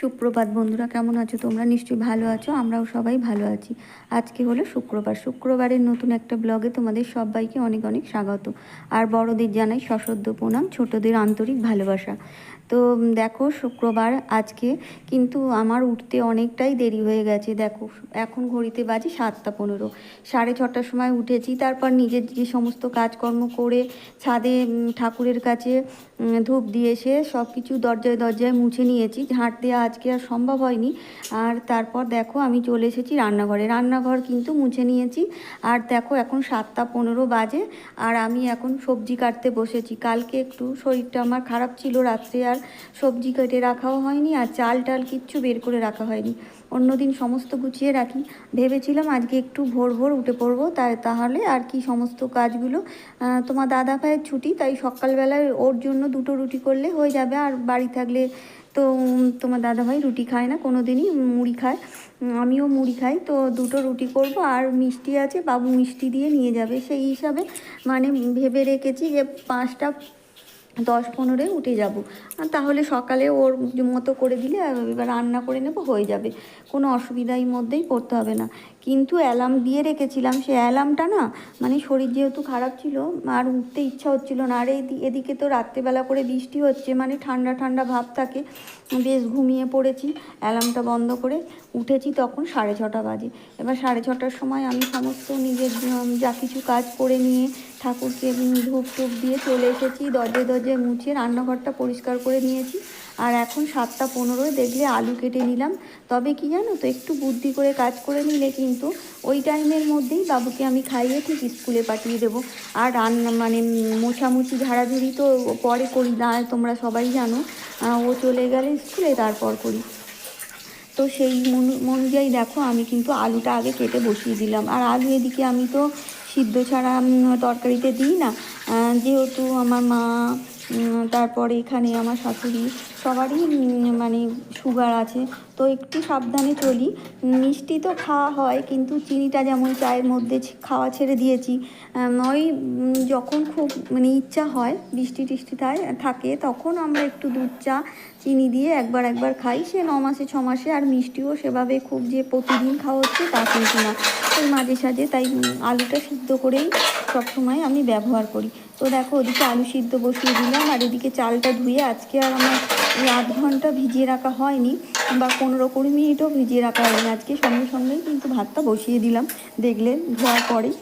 সুপ্রভাত বন্ধুরা, কেমন আছো? তোমরা নিশ্চয়ই ভালো আছো, আমরাও সবাই ভালো আছি। আজকে হলো শুক্রবার। শুক্রবারের নতুন একটা ব্লগে তোমাদের সবাইকে অনেক অনেক স্বাগত। আর বড়দের জানাই সশ্রদ্ধ প্রণাম, ছোটদের আন্তরিক ভালোবাসা। তো দেখো শুক্রবার আজকে কিন্তু আমার উঠতে অনেকটাই দেরি হয়ে গেছে। দেখো, এখন ঘড়িতে বাজে সাতটা পনেরো। সাড়ে ছটার সময় উঠেছি, তারপর নিজের যে সমস্ত কাজকর্ম করে ছাদে ঠাকুরের কাছে ধূপ দিয়ে এসে সব কিছু দরজায় দরজায় মুছে নিয়েছি। ঝাঁট দেওয়া আজকে আর সম্ভব হয়নি। আর তারপর দেখো আমি চলে এসেছি রান্নাঘরে। রান্নাঘর কিন্তু মুছে নিয়েছি। আর দেখো এখন সাতটা পনেরো বাজে। আর আমি এখন সবজি কাটতে বসেছি। কালকে একটু শরীরটা আমার খারাপ ছিল রাত্রে আর সবজি কেটে রাখাও হয়নি আর চাল টাল কিচ্ছু বের করে রাখা হয়নি। অন্যদিন সমস্ত গুছিয়ে রাখি। ভেবেছিলাম আজকে একটু ভোর ভোর উঠে পড়ব, তাই তাহলে আর কি সমস্ত কাজগুলো তোমার দাদা ভাইয়ের ছুটি, তাই সকালবেলায় ওর জন্য দুটো রুটি করলে হয়ে যাবে। আর বাড়ি থাকলে তো তোমার দাদাভাই রুটি খায় না কোনো দিনই মুড়ি খায়। আমিও মুড়ি খাই, তো দুটো রুটি করব। আর মিষ্টি আছে, বাবু মিষ্টি দিয়ে নিয়ে যাবে। সেই হিসাবে মানে ভেবে রেখেছি যে পাঁচটা দশ পনেরোয় উঠে যাব। আর তাহলে সকালে ওর মতো করে দিলে এবার রান্না করে নেব, হয়ে যাবে। কোনো অসুবিধার মধ্যেই পড়তে হবে না। কিন্তু অ্যালার্ম দিয়ে রেখেছিলাম, সে অ্যালার্মটা না মানে শরীর যেহেতু খারাপ ছিল, আর উঠতে ইচ্ছা হচ্ছিল না। আর এদি- এদিকে তো রাত্রেবেলা করে বৃষ্টি হচ্ছে মানে ঠান্ডা ঠান্ডা ভাব থাকে। বেশ ঘুমিয়ে পড়েছি, অ্যালার্মটা বন্ধ করে উঠেছি তখন সাড়ে ছটা বাজে। এবার সাড়ে ছটার সময় আমি সমস্ত নিজের যা কিছু কাজ করে নিয়ে ঠাকুরকে ধূপ টুপ দিয়ে চলে এসেছি, দরজে দরজায় মুছে রান্নাঘরটা পরিষ্কার করে নিয়েছি। আর এখন সাতটা পনেরোয় দেখলে আলু কেটে নিলাম। তবে কি জানো তো, একটু বুদ্ধি করে কাজ করে নিলে কিন্তু ওই টাইমের মধ্যেই বাবুকে আমি খাইয়ে ঠিক স্কুলে পাঠিয়ে দেবো। আর রান্না মানে মোছামুছি ঝাড়াঝুড়ি তো পরে করি না, তোমরা সবাই জানো। ও চলে গেলে স্কুলে, তারপর করি। তো সেই মনু- অনুযায়ী দেখো আমি কিন্তু আলুটা আগে কেটে বসিয়ে দিলাম। আর আলু এদিকে আমি তো সিদ্ধ ছাড়া তরকারিতে দিই না। যেহেতু আমার মা তারপরে এখানে আমার শাশুড়ি সবারই মানে সুগার আছে, তো একটু সাবধানে চলি। মিষ্টি তো খাওয়া হয়, কিন্তু চিনিটা যেমন চায়ের মধ্যে খাওয়া ছেড়ে দিয়েছি ওই যখন খুব মানে ইচ্ছা হয়, বৃষ্টি টিষ্টি থাকে, তখন আমরা একটু দুধ চা চিনি দিয়ে একবার একবার খাই। সে ন মাসে, ছ মাসে আর মিষ্টিও সেভাবে খুব যে প্রতিদিন খাওয়া হচ্ছে তা কিন্তু না। ওই মাঝে সাঝে তাই আলুটা সিদ্ধ করেই সবসময় আমি ব্যবহার করি। তো দেখো, ওদিকে আলু সিদ্ধ বসিয়ে দিলাম আর এদিকে চালটা ধুয়ে আজকে আর আমার আধ ঘণ্টা ভিজিয়ে রাখা হয়নি বা পনেরো কুড়ি মিনিটও ভিজিয়ে রাখা হয়নি। আজকে সঙ্গে সঙ্গেই কিন্তু ভাতটা বসিয়ে দিলাম। দেখলে ধোয়ার পরেই।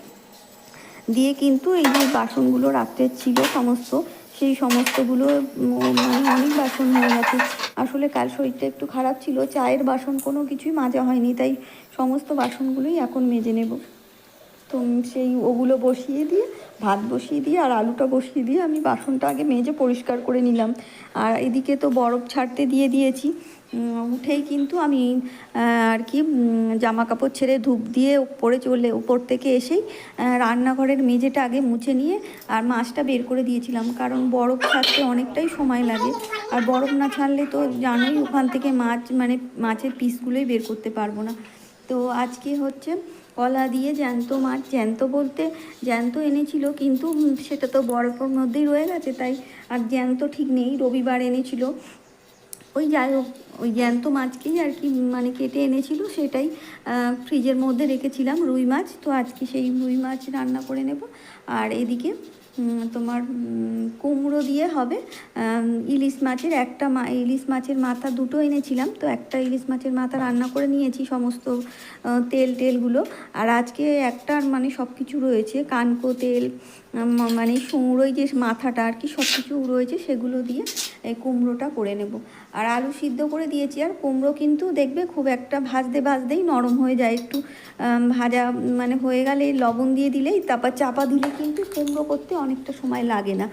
দিয়ে কিন্তু এই যে বাসনগুলো রাত্রে ছিল সমস্ত সেই সমস্তগুলো মানে অনেক বাসন হয়ে গেছে। আসলে কাল শরীরটা একটু খারাপ ছিল, চায়ের বাসন কোনো কিছুই মাজা হয়নি, তাই সমস্ত বাসনগুলোই এখন মেজে নেব। তো সেই ওগুলো বসিয়ে দিয়ে, ভাত বসিয়ে দিয়ে আর আলুটা বসিয়ে দিয়ে আমি বাসনটা আগে মেজে পরিষ্কার করে নিলাম। আর এদিকে তো বরফ ছাড়তে দিয়ে দিয়েছি। উঠেই কিন্তু আমি আর কি জামা কাপড় ছেড়ে ধূপ দিয়ে উপরে চলে, উপর থেকে এসেই রান্নাঘরের মেঝেটা আগে মুছে নিয়ে আর মাছটা বের করে দিয়েছিলাম। কারণ বরফ ছাড়তে অনেকটাই সময় লাগে। আর বরফ না ছাড়লে তো জানোই ওখান থেকে মাছ মানে মাছের পিসগুলোই বের করতে পারব না। তো আজকে হচ্ছে কলা দিয়ে জ্যান্ত মাছ, জ্যান্ত বলতে জ্যান্ত এনেছিল, কিন্তু সেটা তো বরফের মধ্যেই রয়ে গেছে, তাই আর জ্যান্ত ঠিক নেই, রবিবার এনেছিল। ওই যাই হোক, ওই জ্যান্ত মাছকেই আর কি মানে কেটে এনেছিল, সেটাই ফ্রিজের মধ্যে রেখেছিলাম রুই মাছ, তো আজকে সেই রুই মাছ রান্না করে নেব। আর এদিকে তোমার কুমড়ো দিয়ে হবে। ইলিশ মাছের একটা মা, ইলিশ মাছের মাথা দুটো এনেছিলাম, তো একটা ইলিশ মাছের মাথা রান্না করে নিয়েছি সমস্ত তেল টেলগুলো। আর আজকে একটার মানে সব কিছু রয়েছে, কানকো তেল মানে সুমড়োই যে মাথাটা আর কি সব কিছু রয়েছে সেগুলো দিয়ে এই কুমড়োটা করে নেব। আর আলু সিদ্ধ করে দিয়েছি, আর কুমড়ো কিন্তু দেখবে খুব একটা ভাজতে ভাজতেই নরম হয়ে যায় একটু ভাজা মানে হয়ে গেলে লবণ দিয়ে দিলেই, তারপর চাপা দিলে কিন্তু কুমড়ো করতে অনেকটা সময় লাগে না।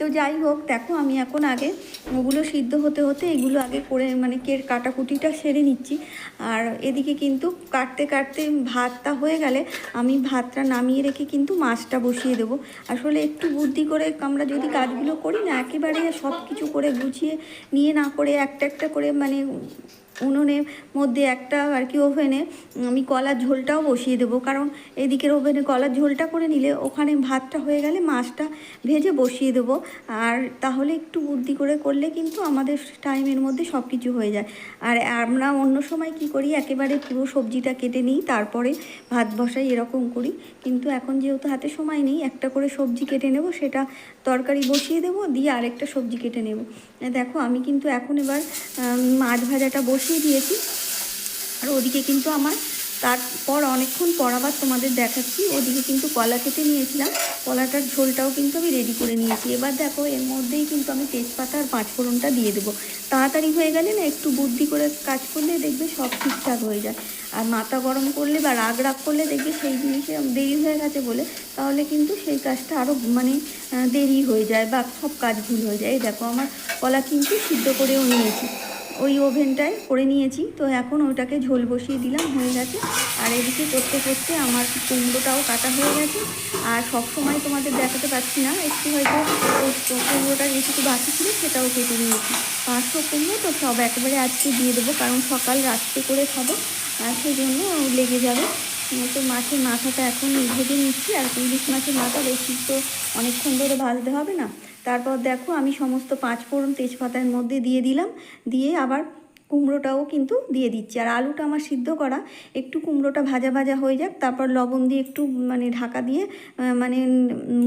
তো যাই হোক, দেখো আমি এখন আগে ওগুলো সিদ্ধ হতে হতে এগুলো আগে করে মানে কে কাটাকুটিটা সেরে নিচ্ছি। আর এদিকে কিন্তু কাটতে কাটতে ভাতটা হয়ে গেলে আমি ভাতটা নামিয়ে রেখে কিন্তু মাছটা বসিয়ে দেবো। আসলে একটু বুদ্ধি করে আমরা যদি কাজগুলো করি না, একেবারে সব কিছু করে গুছিয়ে নিয়ে না করে একটা একটা করে মানে উনুনের মধ্যে একটা আর কি ওভেনে আমি কলার ঝোলটাও বসিয়ে দেবো। কারণ এদিকের ওভেনে কলার ঝোলটা করে নিলে ওখানে ভাতটা হয়ে গেলে মাছটা ভেজে বসিয়ে দেবো। আর তাহলে একটু বুদ্ধি করে করলে কিন্তু আমাদের টাইমের মধ্যে সব কিছু হয়ে যায়। আর আমরা অন্য সময় কি করি? একেবারে পুরো সবজিটা কেটে নিই, তারপরে ভাত বসাই এরকম করি। কিন্তু এখন যেহেতু হাতে সময় নেই, একটা করে সবজি কেটে নেব, সেটা তরকারি বসিয়ে দেবো, দিয়ে আরেকটা সবজি কেটে নেব। দেখো, আমি কিন্তু এখন এবার মাছ ভাজাটা বসিয়ে দিয়েছি। আর ওদিকে কিন্তু আমার তারপর অনেকক্ষণ পর আবার তোমাদের দেখাচ্ছি। ওদিকে কিন্তু কলা কেটে নিয়েছিলাম। কলাটার ঝোলটাও কিন্তু আমি রেডি করে নিয়েছি। এবার দেখো, এর মধ্যেই কিন্তু আমি তেজপাতা আর পাঁচফোড়নটা দিয়ে দেবো। তাড়াতাড়ি হয়ে গেলে না, একটু বুদ্ধি করে কাজ করলে দেখবে সব ঠিকঠাক হয়ে যায়। আর মাথা গরম করলে বা রাগ রাগ করলে দেখবে সেই জিনিসে দেরি হয়ে গেছে বলে, তাহলে কিন্তু সেই কাজটা আরও মানে দেরি হয়ে যায় বা সব কাজ ভুল হয়ে যায়। এই দেখো, আমার কলা কিন্তু সিদ্ধ করেও নিয়েছি। ওই ওভেনটায় করে নিয়েছি। তো এখন ওটাকে ঝোল বসিয়ে দিলাম, হয়ে গেছে। আর এদিকে করতে করতে আমার কুমড়োটাও কাটা হয়ে গেছে। আর সব সময় তোমাদের দেখাতে পারছি না, একটু হয়তো কুমড়োটা যেটুকু বাকি ছিল সেটাও কেটে নিয়েছি। পাঁচশো কুমড়ো তো সব একেবারে আজকে দিয়ে দেবো, কারণ সকাল রাত্রে করে খাব, আর সেই জন্য লেগে যাবে। তো মাছের মাথাটা এখন ভেজে নিচ্ছি, আর ইলিশ মাছের মাথা বেশি তো অনেকক্ষণ ধরে ভাজতে হবে না। তারপর দেখো আমি সমস্ত পাঁচ ফোড়ন তেজপাতার মধ্যে দিয়ে দিলাম, দিয়ে আবার কুমড়োটাও কিন্তু দিয়ে দিচ্ছি। আর আলুটা আমার সিদ্ধ করা, একটু কুমড়োটা ভাজা ভাজা হয়ে যাক, তারপর লবণ দিয়ে একটু মানে ঢাকা দিয়ে মানে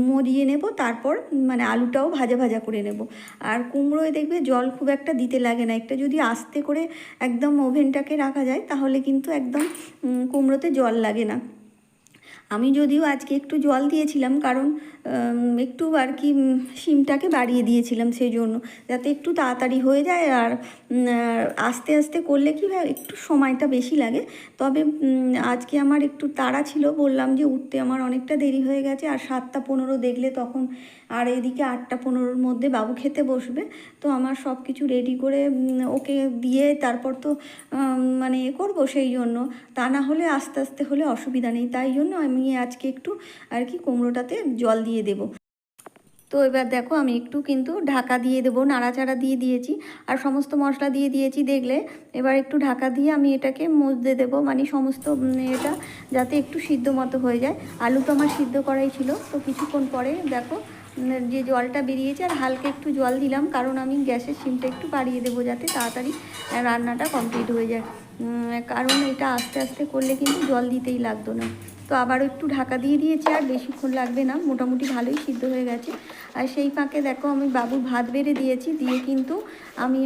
মরিয়ে নেব, তারপর মানে আলুটাও ভাজা ভাজা করে নেব। আর কুমড়োয় দেখবে জল খুব একটা দিতে লাগে না, একটা যদি আস্তে করে একদম ওভেনটাকে রাখা যায়, তাহলে কিন্তু একদম কুমড়োতে জল লাগে না। আমি যদিও আজকে একটু জল দিয়েছিলাম, কারণ একটু আর কি সিমটাকে বাড়িয়ে দিয়েছিলাম সেই জন্য যাতে একটু তাড়াতাড়ি হয়ে যায় আর আস্তে আস্তে করলে কি হয়, একটু সময়টা বেশি লাগে। তবে আজকে আমার একটু তাড়া ছিল, বললাম যে উঠতে আমার অনেকটা দেরি হয়ে গেছে আর সাতটা পনেরো দেখলে তখন আর এদিকে আটটা পনেরোর মধ্যে বাবু খেতে বসবে। তো আমার সব কিছু রেডি করে ওকে দিয়ে তারপর তো মানে এ করব সেই জন্য। তা না হলে আস্তে আস্তে হলে অসুবিধা নেই। তাই জন্য আমি আজকে একটু আর কি কুমড়োটাতে জল দিয়ে দেবো। তো এবার দেখো আমি একটু কিন্তু ঢাকা দিয়ে দেবো, নাড়াচাড়া দিয়ে দিয়েছি। আর সমস্ত মশলা দিয়ে দিয়েছি দেখলে। এবার একটু ঢাকা দিয়ে আমি এটাকে মজতে দেবো। মানে সমস্ত এটা যাতে একটু সিদ্ধ মতো হয়ে যায়। আলু তো আমার সিদ্ধ করাই ছিল। তো কিছুক্ষণ পরে দেখো যে জলটা বেরিয়েছে আর হালকা একটু জল দিলাম। কারণ আমি গ্যাসের সিমটা একটু বাড়িয়ে দেবো যাতে তাড়াতাড়ি রান্নাটা কমপ্লিট হয়ে যায়। কারণ এটা আস্তে আস্তে করলে কিন্তু জল দিতেই লাগতো না। তো আবারও একটু ঢাকা দিয়ে দিয়েছি, আর বেশিক্ষণ লাগবে না, মোটামুটি ভালোই সিদ্ধ হয়ে গেছে। আর সেই ফাঁকে দেখো আমি বাবু ভাত বেড়ে দিয়েছি, দিয়ে কিন্তু আমি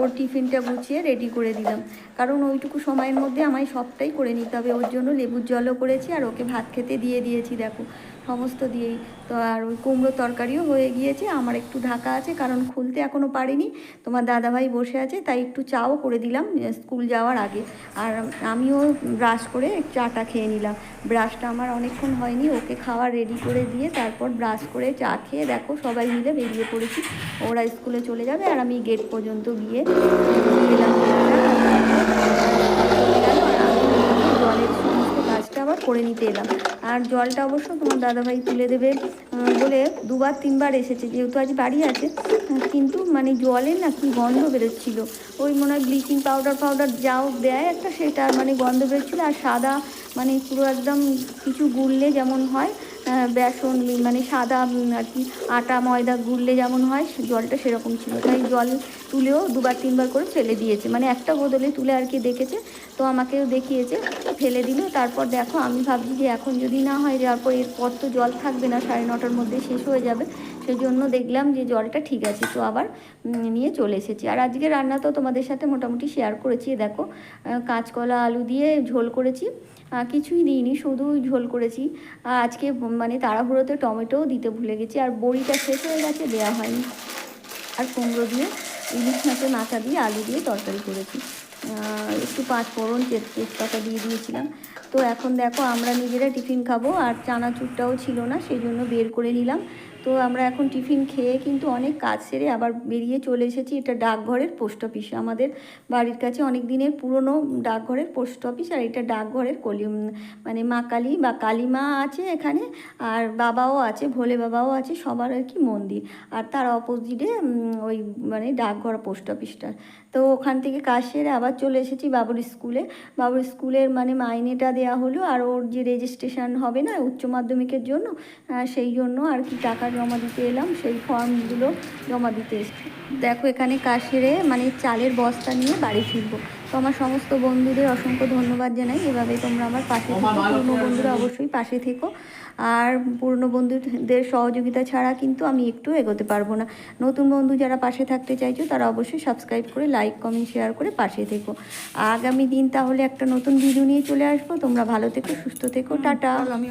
ওর টিফিনটা গুছিয়ে রেডি করে দিলাম। কারণ ওইটুকু সময়ের মধ্যে আমায় সবটাই করে নিতে হবে, ওর জন্য লেবুর জলও করেছি, আর ওকে ভাত খেতে দিয়ে দিয়েছি, দেখো। সমস্ত দিয়েই। তো আর ওই কুমড়ো তরকারিও হয়ে গিয়েছে, আমার একটু ঢাকা আছে, কারণ খুলতে এখনও পারিনি। তোমার দাদাভাই বসে আছে, তাই একটু চাও করে দিলাম স্কুল যাওয়ার আগে। আর আমিও ব্রাশ করে চাটা খেয়ে নিলাম। ব্রাশটা আমার অনেকক্ষণ হয়নি, ওকে খাওয়া রেডি করে দিয়ে তারপর ব্রাশ করে চা খেয়ে দেখো সবাই মিলে বেরিয়ে পড়েছি। ওরা স্কুলে চলে যাবে আর আমি গেট পর্যন্ত গিয়ে গেলাম জলের সমস্ত কাজটা আবার করে নিতে এলাম। আর জলটা অবশ্য তোমার দাদাভাই তুলে দেবে বলে দুবার তিনবার এসেছে, যেহেতু আজ বাড়ি আছে, কিন্তু মানে জলে না কি গন্ধ বেরোচ্ছিলো। ওই মনে হয় ব্লিচিং পাউডার পাউডার যাও দেয় একটা, সেটা মানে গন্ধ বেরোচ্ছিলো, আর সাদা মানে পুরো একদম কিছু গুললে যেমন হয় বেসন মানে সাদা আর কি আটা ময়দা গুললে যেমন হয় জলটা সেরকম ছিল। তাই জল তুলেও দুবার তিনবার করে ফেলে দিয়েছে। মানে একটা বদলে তুলে আর কি দেখেছে তো আমাকেও দেখিয়েছে ফেলে দিল। তারপর দেখো আমি ভাবছি যে এখন যদি না হয় যাওয়ার পর এরপর তো জল থাকবে না সাড়ে নটার মধ্যে শেষ হয়ে যাবে। সেই জন্য দেখলাম যে জলটা ঠিক আছে, তো আবার নিয়ে চলে এসেছি। আর আজকে রান্না তো তোমাদের সাথে মোটামুটি শেয়ার করেছি দেখো কাঁচকলা আলু দিয়ে ঝোল করেছি। কিছুই দিইনি শুধু ঝোল করেছি। আজকে মানে তাড়াহুড়োতে টমেটোও দিতে ভুলে গেছি, আর বড়িটা শেষ হয়ে গেছে দেওয়া হয়নি। আর কুমড়ো দিয়ে, ইলিশ মাছের মাথা দিয়ে আলু দিয়ে তরকারি করেছি। একটু পাঁচ ফোড়ন তেজ- তেজপাতা দিয়ে দিয়েছিলাম। তো এখন দেখো আমরা নিজেরা টিফিন খাব, আর চানাচুরটাও ছিল না সেই জন্য বের করে নিলাম। তো আমরা এখন টিফিন খেয়ে কিন্তু অনেক কাজ সেরে আবার বেরিয়ে চলে এসেছি। এটা ডাকঘরের পোস্ট অফিসে। আমাদের বাড়ির কাছে অনেক দিনের পুরনো ডাকঘরের পোস্ট অফিস, আর এটা ডাকঘরের কলি মানে মা কালী বা কালীমা আছে এখানে, আর বাবাও আছে, ভোলে বাবাও আছে, সবার আর কি মন্দির। আর তার অপোজিটে ওই মানে ডাকঘর পোস্ট অফিসটা। তো ওখান থেকে কাজ সেরে আবার চলে এসেছি বাবুর স্কুলে। বাবুর স্কুলের মানে মাইনেটা দেয়া হলো আর ওর যে রেজিস্ট্রেশন হবে না উচ্চ মাধ্যমিকের জন্য সেই জন্য আর কি টাকা জমা দিতে এলাম, সেই ফর্মগুলো জমা দিতে এসেছি। দেখো এখানে কাশেরে মানে চালের বস্তা নিয়ে বাড়ি ফিরবো। তো আমার সমস্ত বন্ধুদের অসংখ্য ধন্যবাদ জানাই। এভাবে তোমরা আমার পাশে থেকো পুরনো বন্ধুরা অবশ্যই পাশে থেকো। আর পুরনো বন্ধুদের সহযোগিতা ছাড়া কিন্তু আমি একটু এগোতে পারব না। নতুন বন্ধু যারা পাশে থাকতে চাইছো তারা অবশ্যই সাবস্ক্রাইব করে লাইক কমেন্ট শেয়ার করে পাশে থেকো। আগামী দিন তাহলে একটা নতুন ভিডিও নিয়ে চলে আসব। তোমরা ভালো থেকো সুস্থ থেকো টাটা। আমি